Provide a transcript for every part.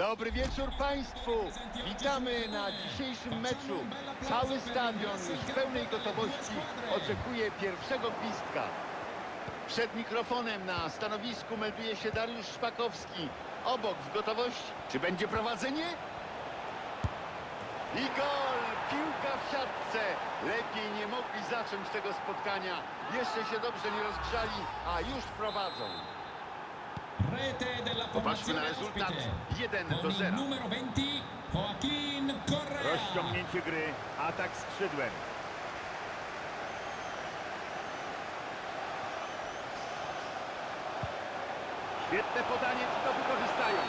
Dobry wieczór Państwu. Witamy na dzisiejszym meczu. Cały stadion już w pełnej gotowości oczekuje pierwszego gwizdka. Przed mikrofonem na stanowisku melduje się Dariusz Szpakowski. Obok w gotowości. Czy będzie prowadzenie? I gol! Piłka w siatce. Lepiej nie mogli zacząć tego spotkania. Jeszcze się dobrze nie rozgrzali, a już prowadzą. Popatrzmy na rezultat. ospite. 1 do Con il 0. numero 20 Joaquin Correa. Rozciągnięcie gry, atak skrzydłem. Świetne podanie, to wykorzystają?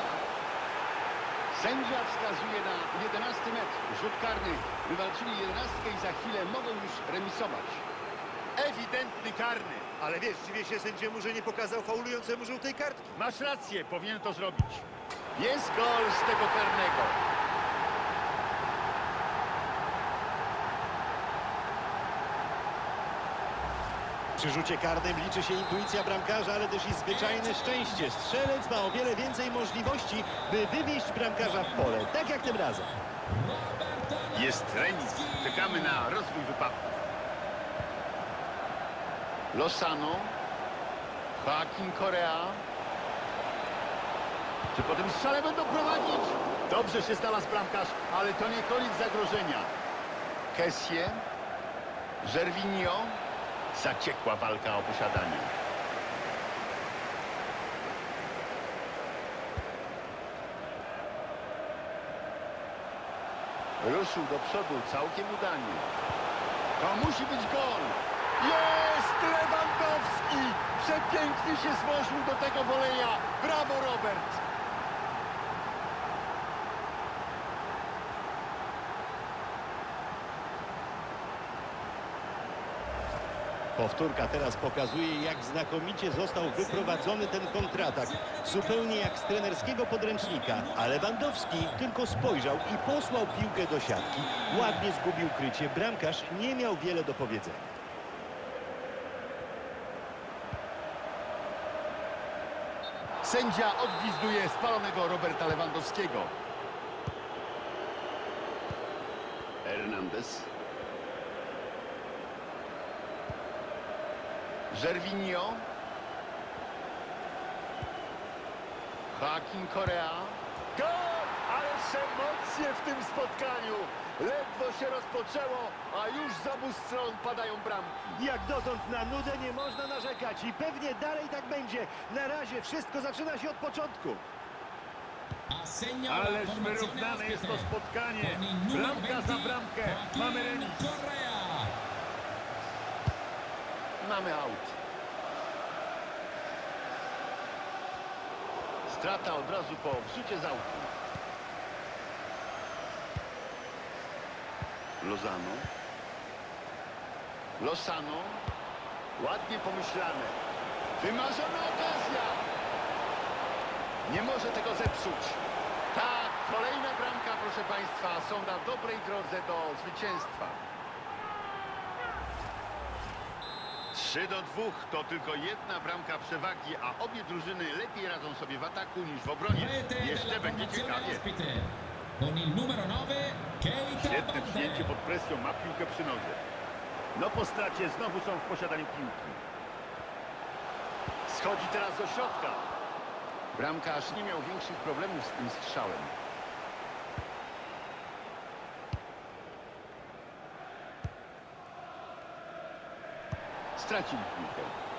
Sędzia wskazuje na 11 metr. Rzut karny. Wywalczyli 11 i za chwilę mogą już remisować. Ewidentny karny. Ale wiesz, dziwię się sędziemu, że nie pokazał faulującemu żółtej kartki. Masz rację, powinien to zrobić. Jest gol z tego karnego. Przy rzucie karnym liczy się intuicja bramkarza, ale też i zwyczajne szczęście. Strzelec ma o wiele więcej możliwości, by wywieźć bramkarza w pole, tak jak tym razem. Jest remis. Czekamy na rozwój wypadków. Losano. Joaquin Korea. Czy po tym strzale będą prowadzić? Dobrze się znalazł bramkarz, ale to nie koniec zagrożenia. Kessie. Żerwinio. Zaciekła walka o posiadanie. Ruszył do przodu całkiem udanie. To musi być gol. Jest Lewandowski! Przepięknie się złożył do tego woleja. Brawo, Robert! Powtórka teraz pokazuje, jak znakomicie został wyprowadzony ten kontratak. Zupełnie jak z trenerskiego podręcznika. A Lewandowski tylko spojrzał i posłał piłkę do siatki. Ładnie zgubił krycie. Bramkarz nie miał wiele do powiedzenia. Sędzia odgwizduje spalonego Roberta Lewandowskiego. Hernandez. Żerwinio. Joaquin Korea. Gol! Ależ emocje w tym spotkaniu. Ledwo się rozpoczęło, a już z obu stron padają bramki. Jak dotąd na nudę nie można narzekać i pewnie dalej tak będzie. Na razie wszystko zaczyna się od początku. Ależ wyrównane jest to spotkanie. Bramka za 20 bramkę. Mamy remis. Mamy aut. Strata od razu po wrzucie z autu. Lozano. Losano. Ładnie pomyślane. Wymarzona okazja. Nie może tego zepsuć. Tak, kolejna bramka, proszę Państwa. Są na dobrej drodze do zwycięstwa. 3 do 2 to tylko jedna bramka przewagi, a obie drużyny lepiej radzą sobie w ataku niż w obronie. Jeszcze będzie ciekawie. Con il numero 9 Keita Świetne przyjęcie pod presją, ma piłkę przy nodze. No po stracie znowu są w posiadaniu piłki. Schodzi teraz do środka. Bramkarz nie miał większych problemów z tym strzałem. Stracił piłkę.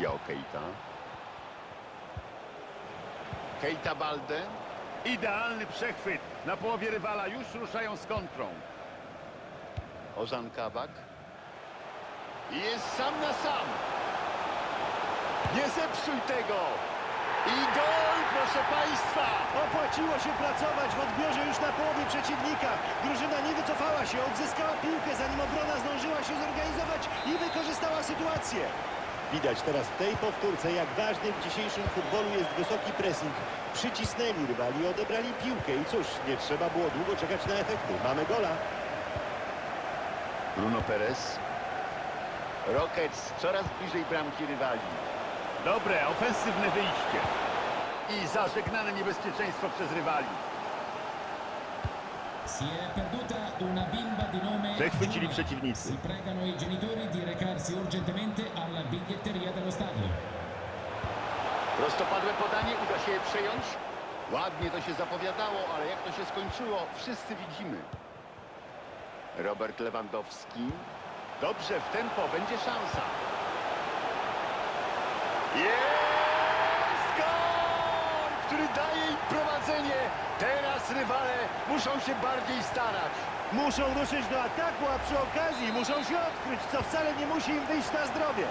Jao Keita. Keita Balde. Idealny przechwyt. Na połowie rywala już ruszają z kontrą. Ozan Kabak. I jest sam na sam. Nie zepsuj tego. I gol, proszę Państwa. Opłaciło się pracować w odbiorze już na połowie przeciwnika. Drużyna nie wycofała się, odzyskała piłkę, zanim obrona zdążyła się zorganizować i wykorzystała sytuację. Widać teraz w tej powtórce, jak ważny w dzisiejszym futbolu jest wysoki pressing. Przycisnęli rywali, odebrali piłkę i cóż, nie trzeba było długo czekać na efekty. Mamy gola. Bruno Perez. Rockets coraz bliżej bramki rywali. Dobre, ofensywne wyjście. I zażegnane niebezpieczeństwo przez rywali. Dello stadio. Prostopadłe podanie, uda się je przejąć. Ładnie to się zapowiadało, ale jak to się skończyło, wszyscy widzimy. Robert Lewandowski. Dobrze, w tempo, będzie szansa. Jest gol, który daje im prowadzenie. Teraz rywale muszą się bardziej starać. Muszą ruszyć do ataku, a przy okazji muszą się odkryć, co wcale nie musi im wyjść na zdrowie.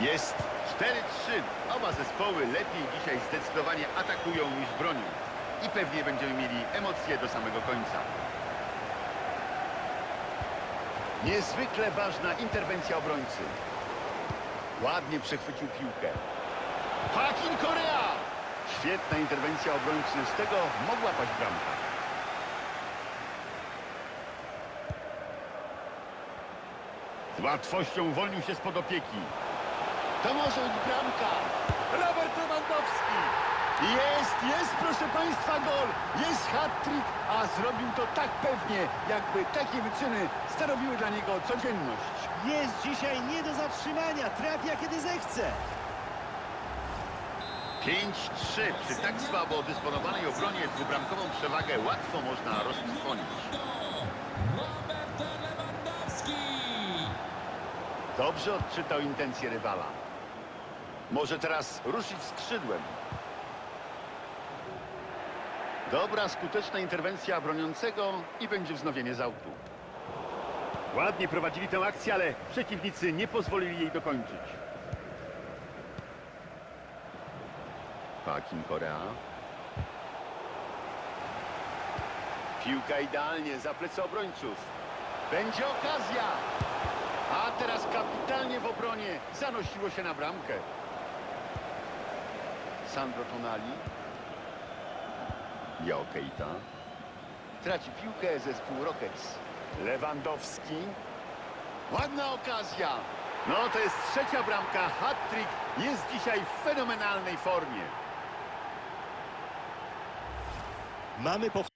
Jest 4-3. Oba zespoły lepiej dzisiaj zdecydowanie atakują niż bronią. I pewnie będziemy mieli emocje do samego końca. Niezwykle ważna interwencja obrońcy. Ładnie przechwycił piłkę. Hakin Korea! Świetna interwencja obrońcy. Z tego mogła paść bramka. Z łatwością uwolnił się spod opieki. To może być bramka. Robert Lewandowski. Jest, jest, proszę Państwa, gol. Jest hat-trick, a zrobił to tak pewnie, jakby takie wyczyny stanowiły dla niego codzienność. Jest dzisiaj nie do zatrzymania, trafia kiedy zechce. 5-3. Przy tak słabo dysponowanej obronie dwubramkową przewagę łatwo można roztrwonić. Dobrze odczytał intencje rywala. Może teraz ruszyć skrzydłem. Dobra, skuteczna interwencja broniącego i będzie wznowienie z autu. Ładnie prowadzili tę akcję, ale przeciwnicy nie pozwolili jej dokończyć. Hakim Korea. Piłka idealnie za plecy obrońców. Będzie okazja. A teraz kapitalnie w obronie zanosiło się na bramkę. Sandro Tonali. Jao Keita. Traci piłkę zespół Rockets. Lewandowski. Ładna okazja. No to jest trzecia bramka. Hat-trick jest dzisiaj w fenomenalnej formie. Mamy powtórkę.